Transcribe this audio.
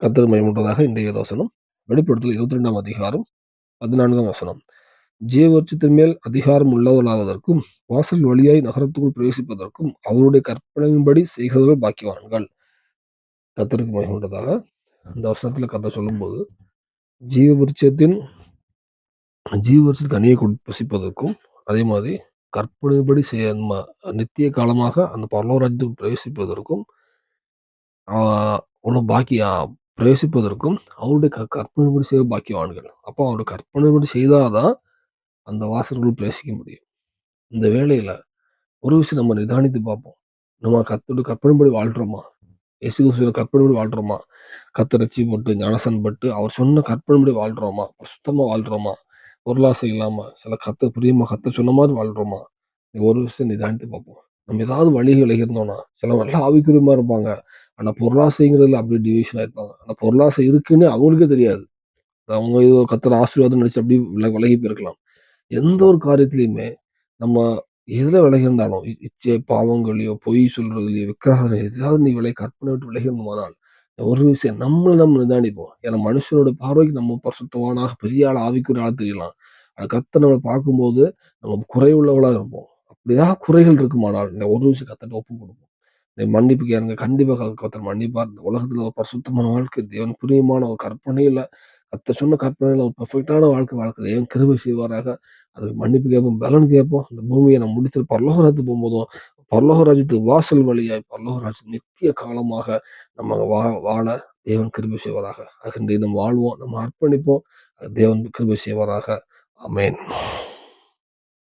கத்தர் மகிமையுண்டதாக இன்றைய வசனம். வெளிப்படுத்தல் இருபத்தி ரெண்டாம் அதிகாரம் பதினான்காம் வசனம். ஜீவவருட்சத்தின் மேல் அதிகாரம் உள்ளவர்களாவதற்கும் வாசல் வழியாய் நகரத்துக்குள் பிரவேசிப்பதற்கும் அவருடைய கற்பனையின்படி செய்கிறவர்கள் பாக்கியவான்கள். கத்தருக்கு மகிமையுண்டதாக இந்த வசனத்தில் கதை சொல்லும்போது ஜீவவருட்சத்தின் ஜீவவருஷத்துக்கு அணியை கொடு- புசிப்பதற்கும் அதே மாதிரி கற்பனைப்படி செய்ய நித்திய காலமாக அந்த பரலோராஜ்யத்துக்கு பிரவேசிப்பதற்கும் ஆஹ் உள்ள பாக்கிய பிரவேசிப்பதற்கும் அவருடைய க கற்பனைப்படி செய்ய பாக்கியவான்கள். அப்போ அவருடைய கற்பனைப்படி செய்தாதான் அந்த வாசகர்கள் பிரவேசிக்க முடியும். இந்த வேலையில் ஒரு விஷயம் நம்ம நிதானித்து பார்ப்போம். நம்ம கத்தோட கற்பனைப்படி வாழ்கிறோமா இயேசு கிறிஸ்துவின் கற்பனைப்படி வாழ்கிறோமா கத்தரச்சி போட்டு ஞானசன் பட்டு அவர் சொன்ன கற்பனைப்படி வாழ்கிறோமா சுத்தமாக வாழ்கிறோமா பொருளாசை இல்லாமல் சில கத்த பிரியமாக கத்த சொன்ன மாதிரி வாழ்கிறோமா ஒரு விஷயம் நிதானித்து பார்ப்போம். நம்ம ஏதாவது வழி விலகி இருந்தோம்னா சில நல்லா ஆவிக்குரியமாக இருப்பாங்க. ஆனால் பொருளாசைங்கிறதுல அப்படி டிவிஷன் ஆயிருப்பாங்க அந்த பொருளாசை இருக்குன்னு அவங்களுக்கே தெரியாது. அவங்க ஏதோ கத்துற ஆசீர்வாதம் நினச்சி அப்படி வில- விலகி போயிருக்கலாம். எந்த ஒரு காரியத்திலையுமே நம்ம எதில் விலகி இருந்தாலும் இச்சை பாவங்களையோ பொய் சொல்றதுலையோ விக்கிரகம் எதாவது நீ விலை கற்பனை விட்டு விலகி ஒரு விஷயம் நம்மளை நம்ம நிதானிப்போம். ஏன்னா மனுஷனோட பார்வைக்கு நம்ம பரிசுத்தவானாக பெரிய ஆள் ஆவிக்குரிய ஆள் தெரியலாம். அதை கத்த நம்ம பார்க்கும்போது நம்ம குறைவுள்ளவளாக இருப்போம். அப்படிதான் குறைகள் இருக்குமானால் இந்த ஒரு விஷயம் கத்தட்ட ஒப்பு கொடுப்போம். மன்னிப்பு கேளுங்க. கண்டிப்பாக கத்தர் மன்னிப்பார். இந்த உலகத்துல ஒரு பரிசுத்தமான வாழ்க்கை தேவன் புரியமான ஒரு கற்பனையில கத்த சொன்ன கற்பனையில ஒரு பெர்ஃபெக்டான வாழ்க்கை வாழ்க்கை தேவன் கிருபை செய்வாராக. அதுக்கு மன்னிப்பு கேட்போம் பலன் கேட்போம். இந்த பூமியை நம்ம முடித்து பரலோகராஜத்துக்கு போகும்போதும் பரலோகராஜ்யத்துக்கு வாசல் வழியாய் பரலோகராஜ்யத்து நித்திய காலமாக நம்ம வா வாழ தேவன் கிருபை செய்வாராக. அகன்றி நம்ம வாழ்வோம் நம்ம அர்ப்பணிப்போம். தேவன் கிருபை செய்வாராக. அமேன்